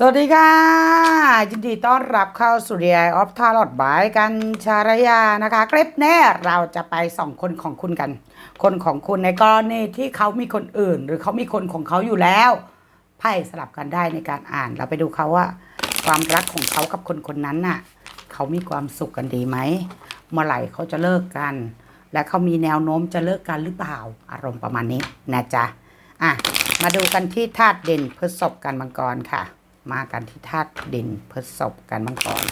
สวัสดีค่ะ ยินดีต้อนรับเข้าสู่ The Eye of Tarot บายกันชารยานะคะคลิปแน่เราจะไปส่องคนของคุณกัน คนของคุณในกรณีที่เขามีคนอื่น หรือเขามีคนของเขาอยู่แล้วไพ่สลับกันได้ในการอ่าน เราไปดูเขาว่า ความรักของเขากับคนคนนั้นน่ะ เขามีความสุขกันดีไหมเมื่อไหร่เขาจะเลิกกัน และเขามีแนวโน้มจะเลิกกันหรือเปล่าอารมณ์ประมาณนี้นะจ๊ะอะมาดูกันที่ธาตุเด่นพฤษภกันมังกรค่ะ มากันที่ธาตุดินพฤษภกันมังกร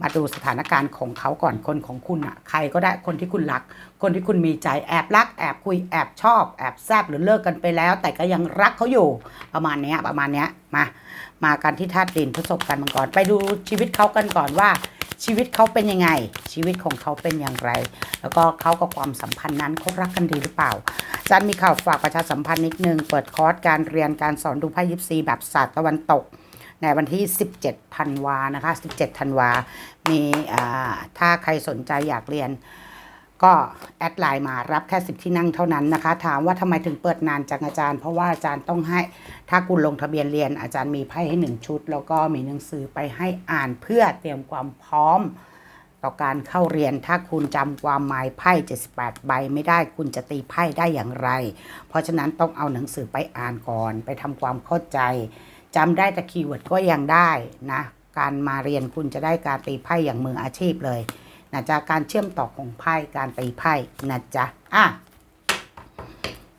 มาดูสถานการณ์ของเขาก่อนคนของคุณอะใครก็ได้คนที่คุณรัก คนที่คุณมีใจแอบรัก แอบคุยแอบชอบ แอบแซบหรือเลิกกันไปแล้ว แต่ก็ยังรักเขาอยู่ประมาณเนี้ยประมาณเนี้ยมามากันที่ธาตุดินพฤษภกันมังกรไปดูชีวิตเขากันก่อนว่าชีวิตเขาเป็นยังไง ชีวิตของเขาเป็นอย่างไร แล้วก็เขากับความสัมพันธ์นั้นเขารักกันดีหรือเปล่าจารย์มีข่าวฝากประชาสัมพันธ์นิดนึง เปิดคอร์สการเรียนการสอนดูไพ่ยิปซีแบบศาสตร์ตะวันตก ในวันที่ 17ธันวานะคะ 17ธันวา มีถ้าใครสนใจอยากเรียน ก็แอดไลน์มารับแค่สิบที่นั่งเท่านั้นนะคะ ถามว่าทำไมถึงเปิดนานจังอาจารย์ เพราะว่าอาจารย์ต้องให้ถ้าคุณลงทะเบียนเรียน อาจารย์มีไพ่ให้หนึ่งชุด แล้วก็มีหนังสือไปให้อ่านเพื่อเตรียมความพร้อมต่อการเข้าเรียนถ้าคุณจำความหมายไพ่ 78 ใบไม่ได้คุณจะตีไพ่ได้อย่างไร เพราะฉะนั้นต้องเอาหนังสือไปอ่านก่อน ไปทำความเข้าใจ จำได้แต่คีย์เวิร์ดก็ยังได้นะ การมาเรียนคุณจะได้การตีไพ่อย่างมืออาชีพเลยนะจ๊ะการเชื่อมต่อของไพ่การตีไพ่นะจ๊ะอะ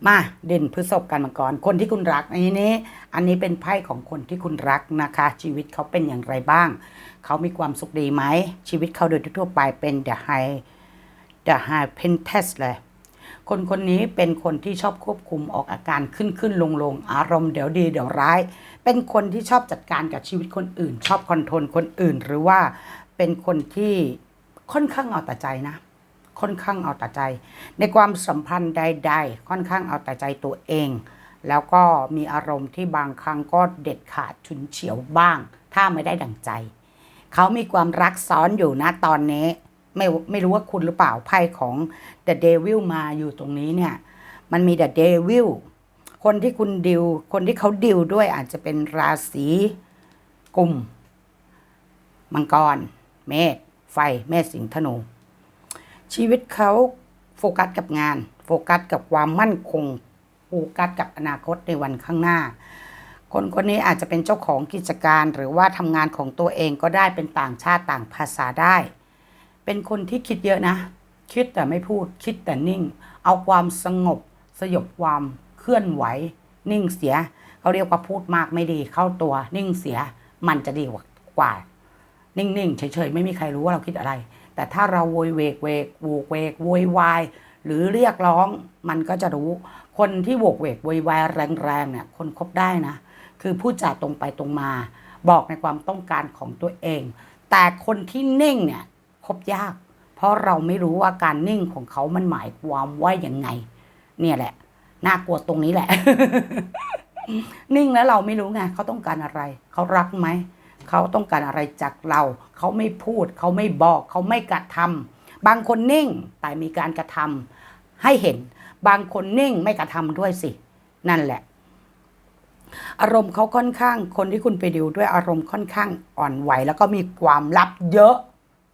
มาเด่นพฤษภกันมาก่อนคนที่คุณรักอันนี้ อันนี้เป็นไพ่ของคนที่คุณรักนะคะ ชีวิตเขาเป็นอย่างไรบ้าง เขามีความสุขดีไหมชีวิตเขาโดยทั่วไปเป็น the high the high pentest เลย คนคนนี้เป็นคนที่ชอบควบคุมออกอาการขึ้นขึ้นลงลงอารมณ์เดี๋ยวดีเดี๋ยวร้าย เป็นคนที่ชอบจัดการกับชีวิตคนอื่น ชอบคอนโทรลคนอื่น หรือว่าเป็นคนที่ค่อนข้างเอาแต่ใจนะ ค่อนข้างเอาแต่ใจ ในความสัมพันธ์ใด ๆ ค่อนข้างเอาแต่ใจตัวเอง แล้วก็มีอารมณ์ที่บางครั้งก็เด็ดขาดฉุนเฉียวบ้าง ถ้าไม่ได้ดั่งใจ เขามีความรักซ้อนอยู่นะตอนนี้ ไม่ไม่รู้ว่าคุณหรือเปล่าไพ่ของ The Devil มาอยู่ตรงนี้เนี่ย มันมี The Devil คนที่คุณดิว คนที่เขาดิวด้วยอาจจะเป็นราศีกุมมังกร เมษไฟ เมษสิงห์ธนู ชีวิตเขาโฟกัสกับงาน โฟกัสกับความมั่นคงโฟกัสกับอนาคตในวันข้างหน้า คนคนนี้อาจจะเป็นเจ้าของกิจการหรือว่าทำงานของตัวเองก็ได้เป็นต่างชาติต่างภาษาได้ เป็นคนที่คิดเยอะนะ คิดแต่ไม่พูด คิดแต่นิ่ง เอาความสงบ สยบความเคลื่อนไหว นิ่งเสีย เขาเรียกว่าพูดมากไม่ดี เข้าตัว นิ่งเสีย มันจะดีกว่า นิ่งๆเฉยๆไม่มีใครรู้ว่าเราคิดอะไร แต่ถ้าเราโวยเวกเวกโวกเวกโวยวายหรือเรียกร้องมันก็จะรู้ คนที่โวกเวกโวยวายแรงๆเนี่ย คนคบได้นะ คือพูดจาตรงไปตรงมา บอกในความต้องการของตัวเอง แต่คนที่นิ่งเนี่ย คบยาก เพราะเราไม่รู้ว่าการนิ่งของเขามันหมายความว่ายังไง เนี่ยแหละ น่ากลัวตรงนี้แหละ นิ่งแล้วเราไม่รู้ไงเขาต้องการอะไร เขารักไหมเขาต้องการอะไรจากเรา เขาไม่พูด เขาไม่บอก เขาไม่กระทำบางคนนิ่งแต่มีการกระทำให้เห็น บางคนนิ่งไม่กระทำด้วยสิ นั่นแหละ อารมณ์เขาค่อนข้าง คนที่คุณไปดิวด้วยอารมณ์ค่อนข้างอ่อนไหว แล้วก็มีความลับเยอะ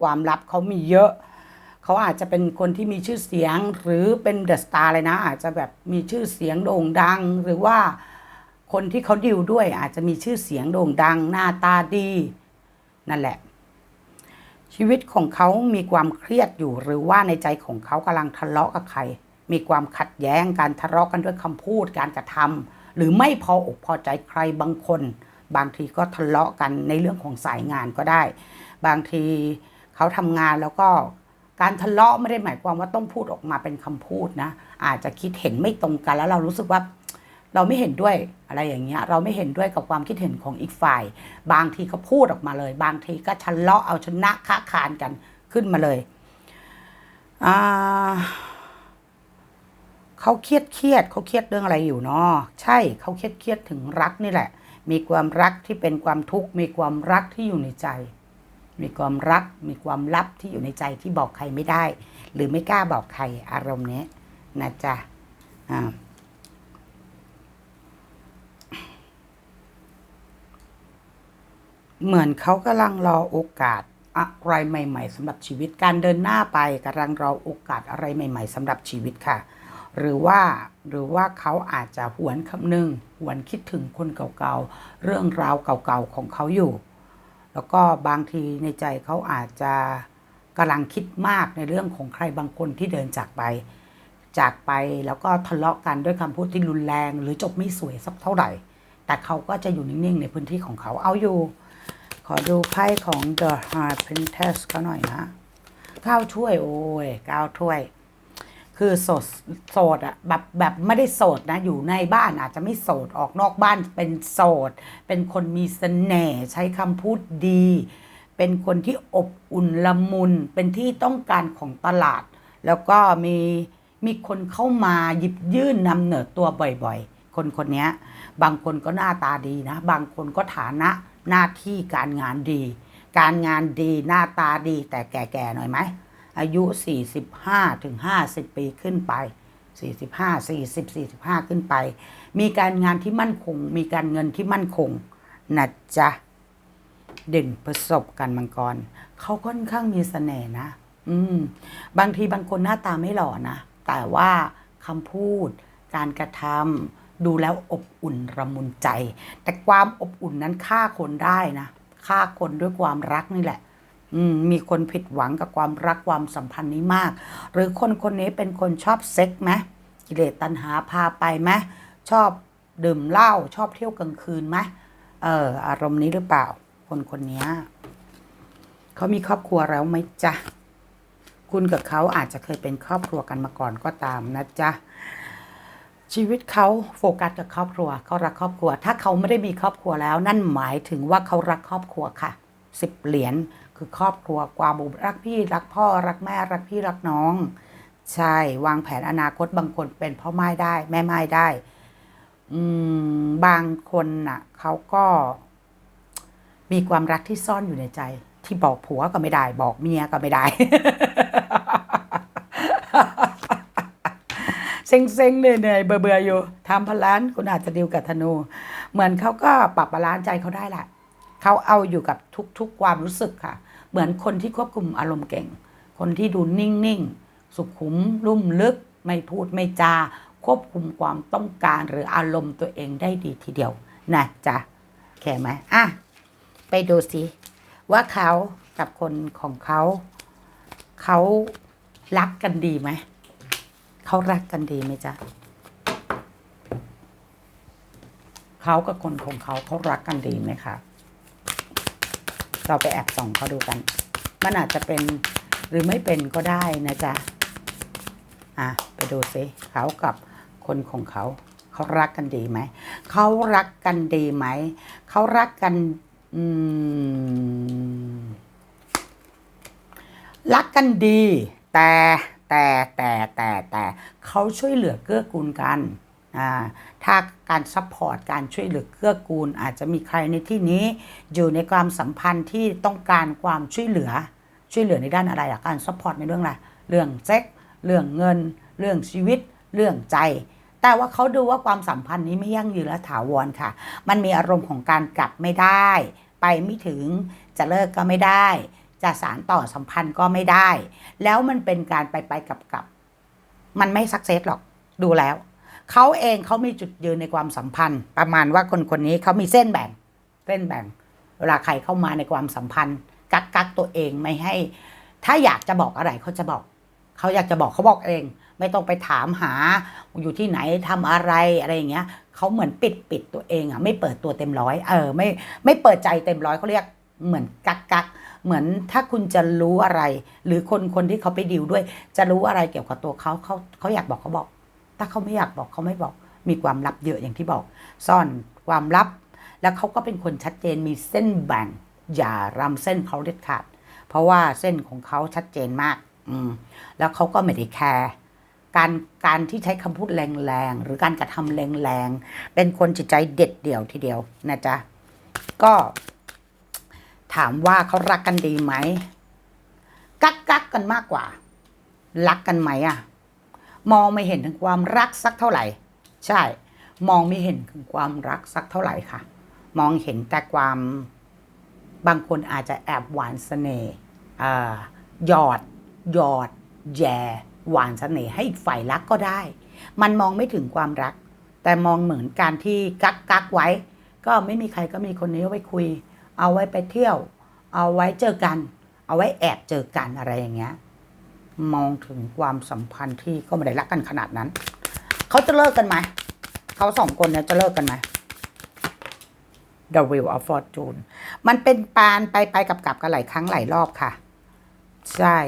ความลับเขามีเยอะ เขาอาจจะเป็นคนที่มีชื่อเสียงหรือเป็นเดอะสตาร์เลยนะ อาจจะแบบมีชื่อเสียงโด่งดัง หรือว่าคนที่เขาดิวด้วย อาจจะมีชื่อเสียงโด่งดัง หน้าตาดี นั่นแหละ ชีวิตของเขามีความเครียดอยู่ หรือว่าในใจของเขากำลังทะเลาะกับใคร มีความขัดแย้งการทะเลาะกันด้วยคำพูดการกระทำหรือไม่พออกพอใจใครบางคน บางทีก็ทะเลาะกันในเรื่องของสายงานก็ได้ บางที เขาทำงานแล้วก็การทะเลาะไม่ได้หมายความว่าต้องพูดออกมาเป็นคำพูดนะ อาจจะคิดเห็นไม่ตรงกันแล้วเรารู้สึกว่าเราไม่เห็นด้วยอะไรอย่างเงี้ยเราไม่เห็นด้วยกับความคิดเห็นของอีกฝ่าย บางทีก็พูดออกมาเลย บางทีก็ทะเลาะเอาชนะค้าคานกันขึ้นมาเลยเขาเครียดเครียดเขาเครียดเรื่องอะไรอยู่เนาะใช่เขาเครียดเครียดถึงรักนี่แหละ มีความรักที่เป็นความทุกข์มีความรักที่อยู่ในใจ มีความรัก มีความลับที่อยู่ในใจที่บอกใครไม่ได้ หรือไม่กล้าบอกใครอารมณ์นี้นะจ๊ะเหมือนเขากำลังรอโอกาสอะไรใหม่ๆสำหรับชีวิตการเดินหน้าไปกำลังรอโอกาสอะไรใหม่ ๆสำหรับชีวิตค่ะ หรือว่าหรือว่าเขาอาจจะหวนคำนึงหวนคิดถึงคนเก่าๆเรื่องราวเก่าๆของเขาอยู่ แล้วก็บางทีในใจเขาอาจจะกำลังคิดมากในเรื่องของใครบางคนที่เดินจากไป จากไปแล้วก็ทะเลาะกันด้วยคำพูดที่รุนแรง หรือจบไม่สวยสักเท่าไหร่ แต่เขาก็จะอยู่นิ่ง ๆ ในพื้นที่ของเขาเอาอยู่ ขอดูไพ่ของ The High Princess เขาหน่อยนะก้าวถ้วยโอ้ยก้าวถ้วย คือโสดโสดอะแบบแบบไม่ได้โสดนะ อยู่ในบ้านอาจจะไม่โสดออกนอกบ้านเป็นโสด เป็นคนมีเสน่ห์ใช้คำพูดดี เป็นคนที่อบอุ่นละมุน เป็นที่ต้องการของตลาด แล้วก็มีมีคนเข้ามาหยิบยื่นนำเหนือตัวบ่อยๆ คนคนนี้บางคนก็หน้าตาดีนะ บางคนก็ฐานะหน้าที่การงานดี การงานดีหน้าตาดีแต่แก่ๆหน่อยไหม อายุ 45ถึง50 ปีขึ้นไป 45 40 45 ขึ้นไป มีการงานที่มั่นคง มีการเงินที่มั่นคงนะจ๊ะเด่นประสบการณ์มังกรเขาค่อนข้างมีเสน่ห์นะ อืม บางทีบางคนหน้าตาไม่หล่อนะ แต่ว่าคำพูด การกระทำดูแล้วอบอุ่นระมุนใจ แต่ความอบอุ่นนั้นฆ่าคนได้นะฆ่าคนด้วยความรักนี่แหละ มีคนผิดหวังกับความรักความสัมพันธ์นี้มาก หรือคนคนนี้เป็นคนชอบเซ็กไหมกิเลสตัณหาพาไปไหมชอบดื่มเหล้าชอบเที่ยวกลางคืนไหมเอออารมณ์นี้หรือเปล่า คนคนนี้เขามีครอบครัวแล้วไหมจ๊ะคุณกับเขาอาจจะเคยเป็นครอบครัวกันมาก่อนก็ตามนะจ๊ะชีวิตเขาโฟกัสกับครอบครัวเขารักครอบครัว ถ้าเขาไม่ได้มีครอบครัวแล้ว นั่นหมายถึงว่าเขารักครอบครัวค่ะสิบเหรียญ คือครอบครัวความบุรักพี่รักพ่อรักแม่รักพี่รักน้อง ใช่วางแผนอนาคตบางคนเป็นพ่อไม้ได้ แม่ไม้ได้อืมบางคนน่ะเขาก็มีความรักที่ซ่อนอยู่ในใจ ที่บอกผัวก็ไม่ได้ บอกเมียก็ไม่ได้เซ็งๆเหนื่อยๆเบื่อๆอยู่ทำพลานคุณอาจจะดิวกับธนู เหมือนเขาก็ปรับบาลานซ์ใจเขาได้แหละเขาเอาอยู่กับทุกๆความรู้สึกค่ะ เหมือนคนที่ควบคุมอารมณ์เก่ง คนที่ดูนิ่งๆ สุขุมลุ่มลึก ไม่พูดไม่จา ควบคุมความต้องการหรืออารมณ์ตัวเองได้ดีทีเดียวนะจ๊ะแค่ไหมอะ ไปดูสิว่าเขากับคนของเขา เขารักกันดีไหม เขารักกันดีไหมจ๊ะเขากับคนของเขาเขารักกันดีไหมคะ เราไปแอบส่องเขาดูกัน มันอาจจะเป็นหรือไม่เป็นก็ได้นะจ๊ะ อะ ไปดูสิเขากับคนของเขา เขารักกันดีไหม เขารักกันดีไหม เขารักกันอืมรักกันดี แต่แต่แต่แต่แต่เขาช่วยเหลือเกื้อกูลกัน ถ้าการซัพพอร์ตการช่วยเหลือเกื้อกูล อาจจะมีใครในที่นี้อยู่ในความสัมพันธ์ที่ต้องการความช่วยเหลือ ช่วยเหลือในด้านอะไรอะการซัพพอร์ตในเรื่องอะไรเรื่องเซ็กเรื่องเงิน เรื่องชีวิต เรื่องใจ แต่ว่าเขาดูว่าความสัมพันธ์นี้ไม่ยั่งยืนและถาวรค่ะ มันมีอารมณ์ของการกลับไม่ได้ ไปไม่ถึงจะเลิกก็ไม่ได้ จะสารต่อสัมพันธ์ก็ไม่ได้ แล้วมันเป็นการไปไปกลับกลับมันไม่สักเซสหรอกดูแล้ว เขาเองเขามีจุดยืนในความสัมพันธ์ ประมาณว่าคนคนนี้เขามีเส้นแบ่ง เส้นแบ่ง เวลาใครเข้ามาในความสัมพันธ์ กักกักตัวเองไม่ให้ ถ้าอยากจะบอกอะไรเขาจะบอกเขาอยากจะบอกเขาบอกเอง ไม่ต้องไปถามหา อยู่ที่ไหนทำอะไรอะไรอย่างเงี้ยเขาเหมือนปิดปิดตัวเองอะไม่เปิดตัวเต็มร้อยเออไม่ไม่เปิดใจเต็มร้อยเขาเรียกเหมือนกักกักเหมือนถ้าคุณจะรู้อะไร หรือคนคนที่เขาไปดิวด้วย จะรู้อะไรเกี่ยวกับตัวเขาเขาเขาอยากบอกเขาบอก ถ้าเขาไม่อยากบอกเขาไม่บอกมีความลับเยอะอย่างที่บอก ซ่อนความลับ แล้วเขาก็เป็นคนชัดเจนมีเส้นแบ่ง อย่ารำเส้นเขาเด็ดขาด เพราะว่าเส้นของเขาชัดเจนมาก อืมแล้วเขาก็ไม่ได้แคร์การการที่ใช้คำพูดแรงๆ หรือการกระทำแรงๆ เป็นคนจิตใจเด็ดเดี่ยวทีเดียวนะจ๊ะ ก็ ถามว่าเขารักกันดีไหม กักกักกันมากกว่า รักกันไหมอะ มองไม่เห็นถึงความรักสักเท่าไหร่ ใช่ มองไม่เห็นถึงความรักสักเท่าไหร่ค่ะ มองเห็นแต่ความบางคนอาจจะแอบหวานเสน่ห์หยอดหยอด แย่หวานเสน่ห์ให้อีกฝ่ายรักก็ได้ มันมองไม่ถึงความรัก แต่มองเหมือนการที่กักกักไว้ ก็ไม่มีใครก็มีคนนี้เอาไว้คุย เอาไว้ไปเที่ยว เอาไว้เจอกัน เอาไว้แอบเจอกันอะไรอย่างเงี้ย มองถึงความสัมพันธ์ที่ก็ไม่ได้รักกันขนาดนั้น เขาจะเลิกกันไหม เขาสองคนเนี่ยจะเลิกกันไหม The Wheel of Fortune มันเป็นปานไปไปกับกับกันหลายครั้งหลายรอบค่ะ ใช่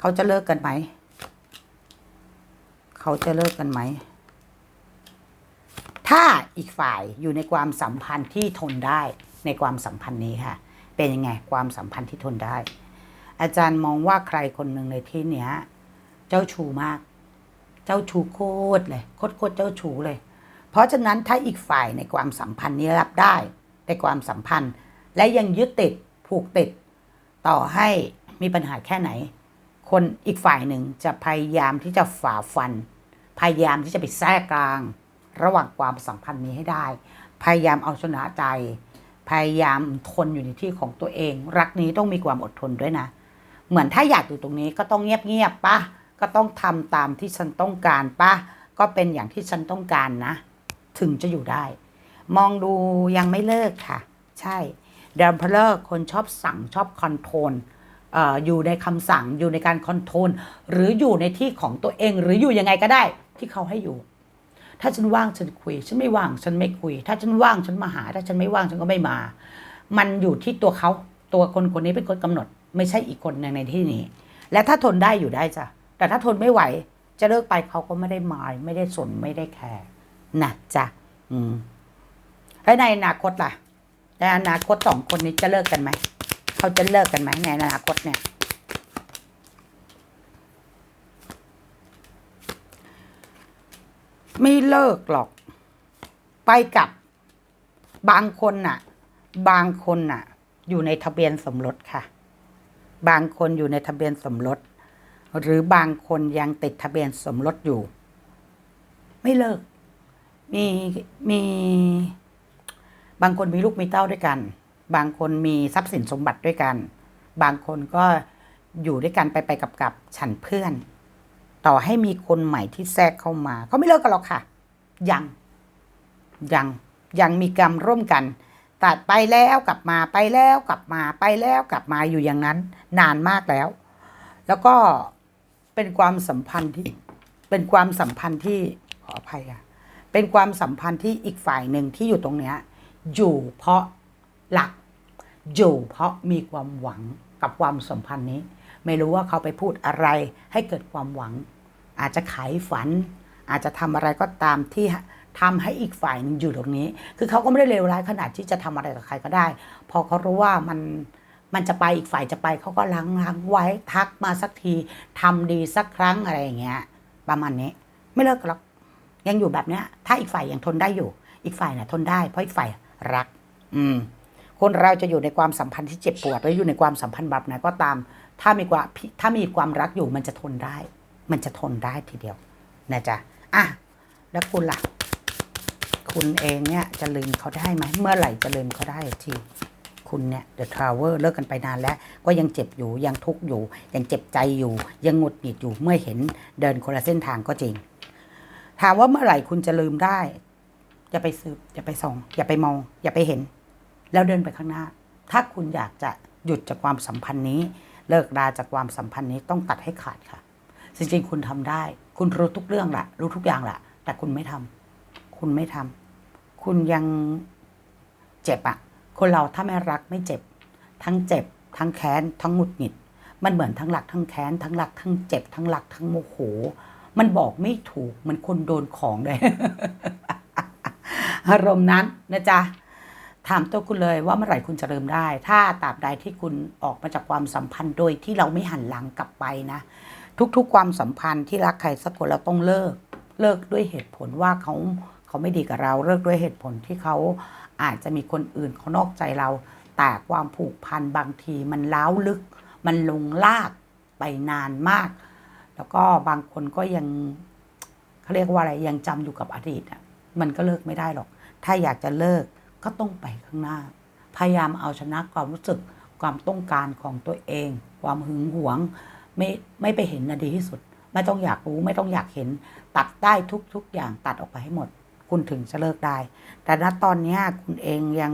เขาจะเลิกกันไหม เขาจะเลิกกันไหม ถ้าอีกฝ่ายอยู่ในความสัมพันธ์ที่ทนได้ในความสัมพันธ์นี้ค่ะ เป็นยังไงความสัมพันธ์ที่ทนได้ อาจารย์มองว่าใครคนหนึ่งในที่เนี้ย เจ้าชู้มาก เจ้าชู้โคตรเลยโคตรโคตรเจ้าชู้เลย เพราะฉะนั้นถ้าอีกฝ่ายในความสัมพันธ์นี้รับได้ในความสัมพันธ์ และยังยึดติดผูกติด ต่อให้มีปัญหาแค่ไหน คนอีกฝ่ายหนึ่งจะพยายามที่จะฝ่าฟัน พยายามที่จะไปแทรกกลาง ระหว่างความสัมพันธ์นี้ให้ได้ พยายามเอาชนะใจ พยายามทนอยู่ในที่ของตัวเอง รักนี้ต้องมีความอดทนด้วยนะ เหมือนถ้าอยากอยู่ตรงนี้ก็ต้องเงียบๆปะก็ต้องทำตามที่ฉันต้องการปะก็เป็นอย่างที่ฉันต้องการนะ ถึงจะอยู่ได้ มองดูยังไม่เลิกค่ะ ใช่เดมเพลอร์คนชอบสั่งชอบคอนโทรลอยู่ในคำสั่งอยู่ในการคอนโทรลหรืออยู่ในที่ของตัวเอง หรืออยู่ยังไงก็ได้ ที่เขาให้อยู่ ถ้าฉันว่างฉันคุย ฉันไม่ว่างฉันไม่คุย ถ้าฉันว่างฉันมาหา ถ้าฉันไม่ว่างฉันก็ไม่มา มันอยู่ที่ตัวเขาตัวคนคนนี้เป็นคนกำหนด ไม่ใช่อีกคนหนึ่งในที่นี้ และถ้าทนได้อยู่ได้จ้ะแต่ถ้าทนไม่ไหว จะเลิกไปเขาก็ไม่ได้หมาย ไม่ได้สนไม่ได้แคร์นะจ้ะอืมแล้วในอนาคตล่ะในอนาคตสองคนนี้จะเลิกกันไหมเขาจะเลิกกันไหมในอนาคตเนี่ยไม่เลิกหรอก ไปกับบางคนน่ะ บางคนน่ะ อยู่ในทะเบียนสมรสค่ะ บางคนอยู่ในทะเบียนสมรส หรือบางคนยังติดทะเบียนสมรสอยู่ ไม่เลิก มีมี บางคนมีลูกมีเต้าด้วยกัน บางคนมีทรัพย์สินสมบัติด้วยกัน บางคนก็อยู่ด้วยกันไปไปกับกับฉันเพื่อน ต่อให้มีคนใหม่ที่แทรกเข้ามาเขาไม่เลิกกันหรอกค่ะ ยังยังยังมีกรรมร่วมกัน ตัดไปแล้วกลับมาไปแล้วกลับมาไปแล้วกลับมาอยู่อย่างนั้น นานมากแล้ว แล้วก็เป็นความสัมพันธ์ที่เป็นความสัมพันธ์ที่ขออภัยค่ะเป็นความสัมพันธ์ที่อีกฝ่ายหนึ่งที่อยู่ตรงเนี้ยอยู่เพราะหลักอยู่เพราะมีความหวังกับความสัมพันธ์นี้ ไม่รู้ว่าเขาไปพูดอะไรให้เกิดความหวัง อาจจะขายฝัน อาจจะทำอะไรก็ตามที่ ทำให้อีกฝ่ายหนึ่งอยู่ตรงนี้ คือเขาก็ไม่ได้เลวร้ายขนาดที่จะทำอะไรกับใครก็ได้ พอเขารู้ว่ามันมันจะไปอีกฝ่ายจะไปเขาก็ล้างล้างไว้ทักมาสักทีทำดีสักครั้งอะไรอย่างเงี้ย ประมาณนี้ ไม่เลิกหรอกยังอยู่แบบเนี้ย ถ้าอีกฝ่ายยังทนได้อยู่ อีกฝ่ายน่ะทนได้ เพราะอีกฝ่ายรัก อืม คนเราจะอยู่ในความสัมพันธ์ที่เจ็บปวดหรืออยู่ในความสัมพันธ์แบบไหนก็ตาม ถ้ามีความถ้ามีความรักอยู่มันจะทนได้ มันจะทนได้ทีเดียวนะจ๊ะอะแล้วคุณล่ะ คุณเองเนี่ยจะลืมเขาได้ไหมเมื่อไหร่จะลืมเขาได้ทีคุณเนี่ยเดอะทราเวอร์เลิกกันไปนานแล้ว ก็ยังเจ็บอยู่ยังทุกข์อยู่ ยังเจ็บใจอยู่ ยังหงุดหงิดอยู่เมื่อเห็นเดินคนละเส้นทางก็จริง ถามว่าเมื่อไหร่คุณจะลืมได้อย่าไปสืบอย่าไปส่อง อย่าไปมอง อย่าไปเห็น แล้วเดินไปข้างหน้า ถ้าคุณอยากจะหยุดจากความสัมพันธ์นี้ เลิกราจากความสัมพันธ์นี้ต้องตัดให้ขาดค่ะจริงๆคุณทำได้ คุณรู้ทุกเรื่องแหละรู้ทุกอย่างแหละแต่คุณไม่ทำคุณไม่ทำ คุณยังเจ็บอะคนเราถ้าไม่รักไม่เจ็บ ทั้งเจ็บ ทั้งแค้น ทั้งหงุดหงิด มันเหมือนทั้งหลักทั้งแค้น ทั้งหลักทั้งเจ็บ ทั้งหลักทั้งโมโห มันบอกไม่ถูก มันคนโดนของเลย อารมณ์นั้นนะจ๊ะถามตัวคุณเลยว่าเมื่อไหร่คุณจะเริ่มได้ ถ้าตราบใดที่คุณออกมาจากความสัมพันธ์โดยที่เราไม่หันหลังกลับไปนะ ทุกๆความสัมพันธ์ที่รักใครสักคนเราต้องเลิก เลิกด้วยเหตุผลว่าเขา เขาไม่ดีกับเราเลิกด้วยเหตุผลที่เขาอาจจะมีคนอื่นเขานอกใจเรา แต่ความผูกพันบางทีมันล้าวลึก มันลงลากไปนานมาก แล้วก็บางคนก็ยังเขาเรียกว่าอะไรยังจำอยู่กับอดีตอะมันก็เลิกไม่ได้หรอก ถ้าอยากจะเลิกก็ต้องไปข้างหน้า พยายามเอาชนะความรู้สึกความต้องการของตัวเอง ความหึงหวง ไม่ไม่ไปเห็นนะดีที่สุด ไม่ต้องอยากรู้ไม่ต้องอยากเห็น ตัดได้ทุกทุกอย่างตัดออกไปให้หมด คุณถึงจะเลิกได้ แต่ณตอนนี้คุณเองยัง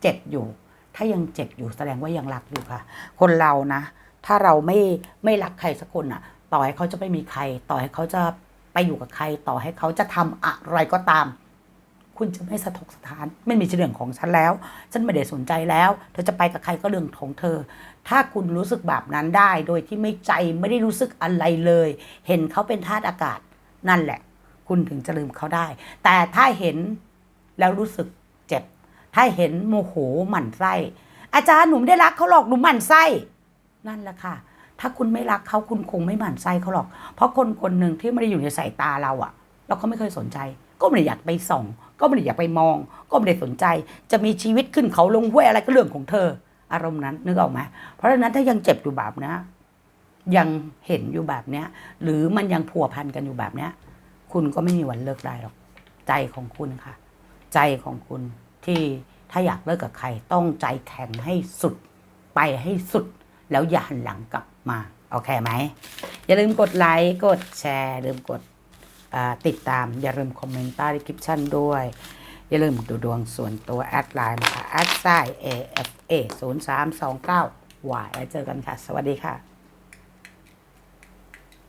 เจ็บอยู่ ถ้ายังเจ็บอยู่แสดงว่ายังรักอยู่ค่ะ คนเรานะ ถ้าเราไม่ไม่รักใครสักคนอะต่อให้เขาจะไม่มีใคร ต่อให้เขาจะไปอยู่กับใคร ต่อให้เขาจะทำอะไรก็ตาม คุณจะไม่สะทกสถาน ไม่มีเรื่องของฉันแล้ว ฉันไม่ได้สนใจแล้ว เธอจะไปกับใครก็เรื่องของเธอ ถ้าคุณรู้สึกแบบนั้นได้ โดยที่ไม่ใจไม่ได้รู้สึกอะไรเลย เห็นเขาเป็นธาตุอากาศนั่นแหละ คุณถึงจะลืมเขาได้ แต่ถ้าเห็นแล้วรู้สึกเจ็บ ถ้าเห็นโมโหหมั่นไส้ อาจารย์หนูไม่ได้รักเขาหรอกหนูหมั่นไส้ นั่นแหละค่ะ ถ้าคุณไม่รักเขาคุณคงไม่หมั่นไส้เขาหรอก เพราะคนคนหนึ่งที่ไม่ได้อยู่ในสายตาเราอะเราก็ไม่เคยสนใจ ก็ไม่ได้อยากไปส่อง ก็ไม่ได้อยากไปมอง ก็ไม่ได้สนใจ จะมีชีวิตขึ้นเขาลงห้วยอะไรก็เรื่องของเธอ อารมณ์นั้นนึกออกไหมเพราะฉะนั้นถ้ายังเจ็บอยู่แบบนี้ยังเห็นอยู่แบบเนี้ย หรือมันยังพัวพันกันอยู่แบบเนี้ย คุณก็ไม่มีวันเลิกได้หรอก ใจของคุณค่ะ ใจของคุณที่ถ้าอยากเลิกกับใคร ต้องใจแข็งให้สุดไปให้สุด แล้วอย่าหันหลังกลับมาโอเคไหม อย่าลืมกดไลค์กดแชร์ลืมกดติดตาม อย่าลืมคอมเมนต์ใต้ดีคริปชั่นด้วย อย่าลืมดูดวงส่วนตัวแอดไลน์นะคะแอดไซ AFA 0 3 2 9 Y แล้วเจอกันค่ะ สวัสดีค่ะ